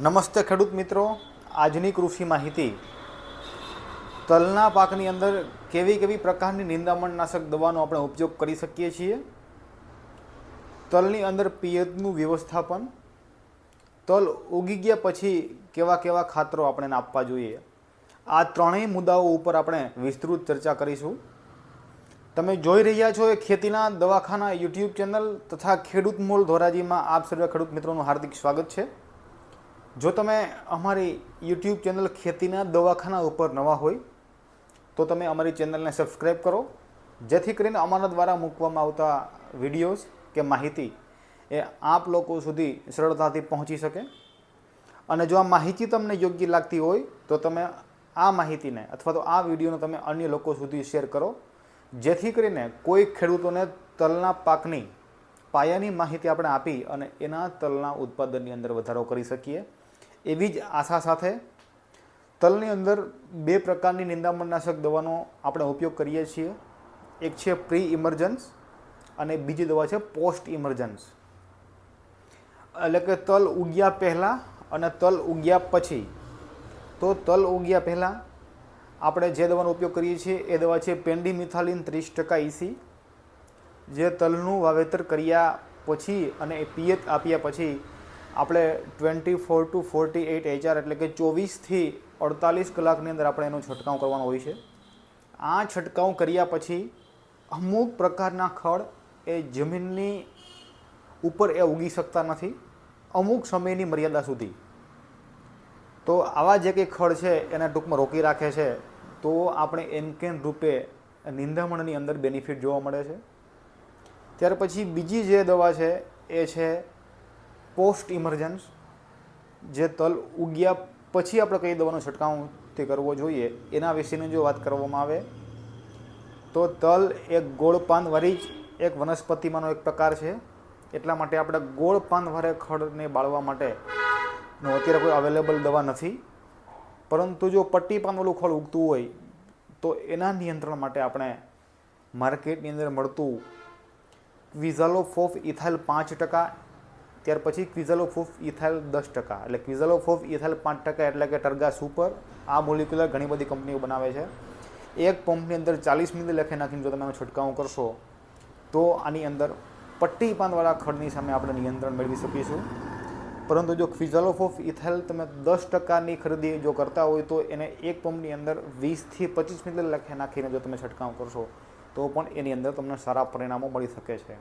નમસ્તે ખેડૂત મિત્રો. આજની કૃષિ માહિતી. તલના પાકની અંદર કેવી કેવી પ્રકારની નિંદામણનાશક દવાનો આપણે ઉપયોગ કરી શકીએ છીએ? તલની અંદર પિયતનું વ્યવસ્થાપન. તલ ઉગી ગયા પછી કેવા કેવા ખાતરો આપણે આપવા જોઈએ? આ ત્રણેય મુદ્દાઓ ઉપર આપણે વિસ્તૃત ચર્ચા કરીશું. તમે જોઈ રહ્યા છો એ ખેતીના દવાખાના યુટ્યુબ ચેનલ તથા ખેડૂત મોલ ધોરાજીમાં આપ સર્વે ખેડૂત મિત્રોનું હાર્દિક સ્વાગત છે. જો તમે અમારી યુટ્યુબ ચેનલ ખેતીના દવાખાના ઉપર નવા હોય, તો તમે અમારી ચેનલને સબસ્ક્રાઈબ કરો. જેથી કરીને અમારા દ્વારા મૂકવામાં આવતા વિડીયોઝ કે માહિતી એ આપ લોકો સુધી સરળતાથી પહોંચી શકે. અને જો આ માહિતી તમને યોગ્ય લાગતી હોય, તો તમે આ માહિતીને અથવા તો આ વિડીયોને તમે અન્ય લોકો સુધી શેર કરો. જેથી કરીને કોઈ ખેડૂતોને તલના પાકની પાયાની માહિતી આપણે આપી અને એના તલના ઉત્પાદનની અંદર વધારો કરી શકીએ. એવી જ આશા સાથે તલની અંદર બે પ્રકારની નિંદામણનાશક દવાનો આપણે ઉપયોગ કરીએ છીએ. એક છે પ્રી ઇમરજન્સ અને બીજી દવા છે પોસ્ટ ઇમરજન્સ એટલે કે તલ ઉગ્યા પહેલાં અને તલ ઉગ્યા પછી. તો તલ ઉગ્યા પહેલાં આપણે જે દવાનો ઉપયોગ કરીએ છીએ એ દવા છે પેન્ડીમિથાલિન ત્રીસ ટકા ઇસી જે તલનું વાવેતર કર્યા પછી અને પિયત આપ્યા પછી આપણે twenty four to forty eight HR એટલે કે ચોવીસથી અડતાલીસ કલાકની અંદર આપણે એનો છંટકાવ કરવાનો હોય છે. આ છંટકાવ કર્યા પછી અમુક પ્રકારના ખડ એ જમીનની ઉપર એ ઉગી શકતા નથી. અમુક સમયની મર્યાદા સુધી. તો આવા જે કંઈ ખડ છે એને ટૂંકમાં રોકી રાખે છે, તો આપણે એનકેન રૂપે નિંદામણની અંદર બેનિફિટ જોવા મળે છે. ત્યાર પછી બીજી જે દવા છે એ છે પોસ્ટ ઇમરજન્સ જે તલ ઉગ્યા પછી આપણે કઈ દવાનો છંટકાવ તે કરવો જોઈએ, એના વિશેની જો વાત કરવામાં આવે, તો તલ એક ગોળ પાનવાળી જ એક વનસ્પતિમાંનો એક પ્રકાર છે. એટલા માટે આપણે ગોળ પાનવાળે ખડને બાળવા માટે નો અત્યારે કોઈ અવેલેબલ દવા નથી. પરંતુ જો પટ્ટી પાનવાળું ખડ ઉગતું હોય, તો એના નિયંત્રણ માટે આપણે માર્કેટની અંદર મળતું ક્વિઝાલોફોફ ઇથાઇલ પાંચ ટકા ત્યાર પછી ક્વિઝલોફોફ ઇથાઇલ દસ ટકા. એટલે ક્વિઝલોફોફ ઇથાઇલ પાંચ ટકા એટલે કે ટર્ગા સુપર આ મોલિક્યુલર ઘણી બધી કંપનીઓ બનાવે છે. એક પંપની અંદર ચાલીસ મિનિટ લખે નાખીને જો તમે આનો છંટકાવ કરશો, તો આની અંદર પટ્ટી પાનવાળા ખડની સામે આપણે નિયંત્રણ મેળવી શકીશું. પરંતુ જો ક્વિઝલોફોફ ઇથાઇલ તમે દસ ટકાની ખરીદી જો કરતા હોય, તો એને એક પંપની અંદર વીસથી પચીસ મિનિટ લખે નાખીને જો તમે છંટકાવ કરશો, તો પણ એની અંદર તમને સારા પરિણામો મળી શકે છે.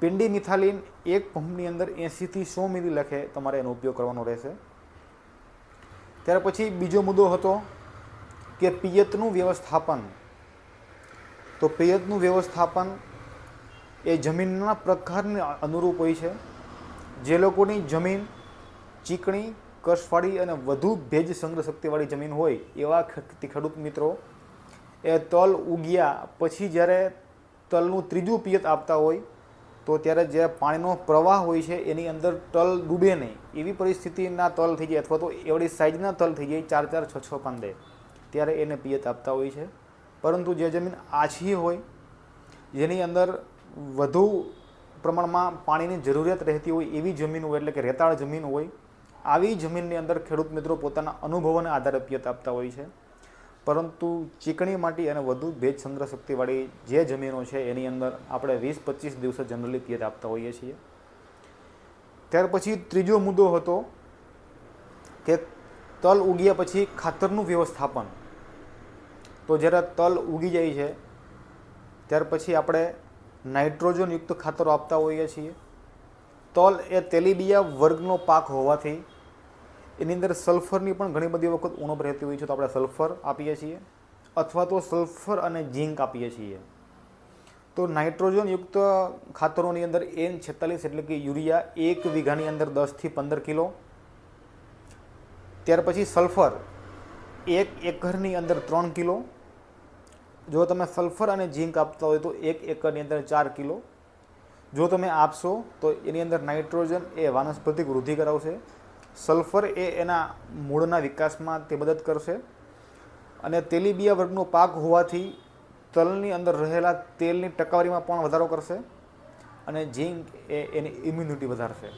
પિંડી મિથાલિન એક પંપની અંદર એંસીથી સો મિલી લખે તમારે એનો ઉપયોગ કરવાનો રહેશે. ત્યાર પછી બીજો મુદ્દો હતો કે પિયતનું વ્યવસ્થાપન. તો પિયતનું વ્યવસ્થાપન એ જમીનના પ્રકારને અનુરૂપ હોય છે. જે લોકોની જમીન ચીકણી કસવાળી અને વધુ ભેજ સંગ્રહ શક્તિવાળી જમીન હોય એવા ખેડૂત મિત્રો, એ તલ ઉગ્યા પછી જ્યારે તલનું ત્રીજું પિયત આપતા હોય તો ત્યારે જ્યારે પાણીનો પ્રવાહ હોય છે, એની અંદર તલ ડૂબે નહીં. એવી પરિસ્થિતિના તલ થઈ જાય અથવા તો એવડી સાઇઝના તલ થઈ જાય ચાર ચાર છ છ પાંદે. ત્યારે એને પિયત આપતા હોય છે. પરંતુ જે જમીન આછી હોય, જેની અંદર વધુ પ્રમાણમાં પાણીની જરૂરિયાત રહેતી હોય, એવી જમીન હોય, એટલે કે રેતાળ જમીન હોય, આવી જમીનની અંદર ખેડૂત મિત્રો પોતાના અનુભવોને આધારે પિયત આપતા હોય છે. પરંતુ ચીકણી માટી અને વધુ ભેજ સંગ્રહ શક્તિવાળી જે જમીનો છે, એની અંદર આપણે વીસ પચીસ દિવસે જનરલી પિયત આપતા હોઈએ છીએ. ત્યાર પછી ત્રીજો મુદ્દો હતો કે તલ ઉગ્યા પછી ખાતરનું વ્યવસ્થાપન. તો જ્યારે તલ ઉગી જાય છે, ત્યાર પછી આપણે નાઇટ્રોજનયુક્ત ખાતરો આપતા હોઈએ છીએ. તલ એ તેલીબિયા વર્ગનો પાક હોવાથી એની અંદર સલ્ફરની પણ ઘણી બધી વખત ઉણપ રહેતી હોય છે તો આપણે સલ્ફર આપીએ છીએ, અથવા તો સલ્ફર અને ઝીંક આપીએ છીએ. તો નાઇટ્રોજનયુક્ત ખાતરોની અંદર એન છેતાલીસ એટલે કે યુરિયા એક વીઘાની અંદર દસથી પંદર કિલો. ત્યાર પછી સલ્ફર એક એકરની અંદર ત્રણ કિલો. જો તમે સલ્ફર અને ઝીંક આપતા હોય તો એક એકરની અંદર ચાર કિલો. જો તમે આપશો તો એની અંદર નાઇટ્રોજન એ વાનસ્પતિક વૃદ્ધિ કરાવશે. સલ્ફર એ એના મૂળના વિકાસમાં તે મદદ કરશે. અને તેલીબિયા વર્ગનો પાક હોવાથી તલની અંદર રહેલા તેલની ટકાવારીમાં પણ વધારો કરશે અને ઝીંક એ એની ઇમ્યુનિટી વધારશે.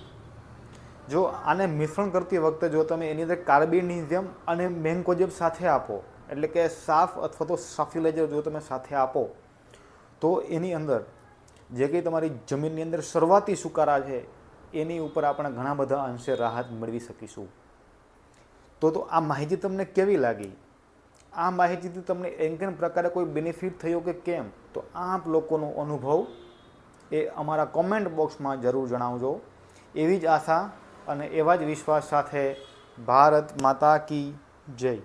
જો આને મિશ્રણ કરતી વખતે જો તમે એની અંદર કાર્બિનિઝિયમ અને મેન્કોજેબ સાથે આપો, એટલે કે સાફ અથવા તો સાફિલાઇઝર જો તમે સાથે આપો, તો એની અંદર જે કંઈ તમારી જમીનની અંદર શરૂઆતી સુકારા છે એની ઉપર આપણે ઘણા બધા અંશે રાહત મેળવી શકીશું. તો તો આ માહિતી તમને કેવી લાગી? આ માહિતીથી તમને એન્કન પ્રકારે કોઈ બેનિફિટ થયો કે કેમ? તો આપ લોકોનો અનુભવ એ અમારા કોમેન્ટ બોક્સમાં જરૂર જણાવજો. એવી જ આશા અને એવા જ વિશ્વાસ સાથે ભારત માતા કી જય.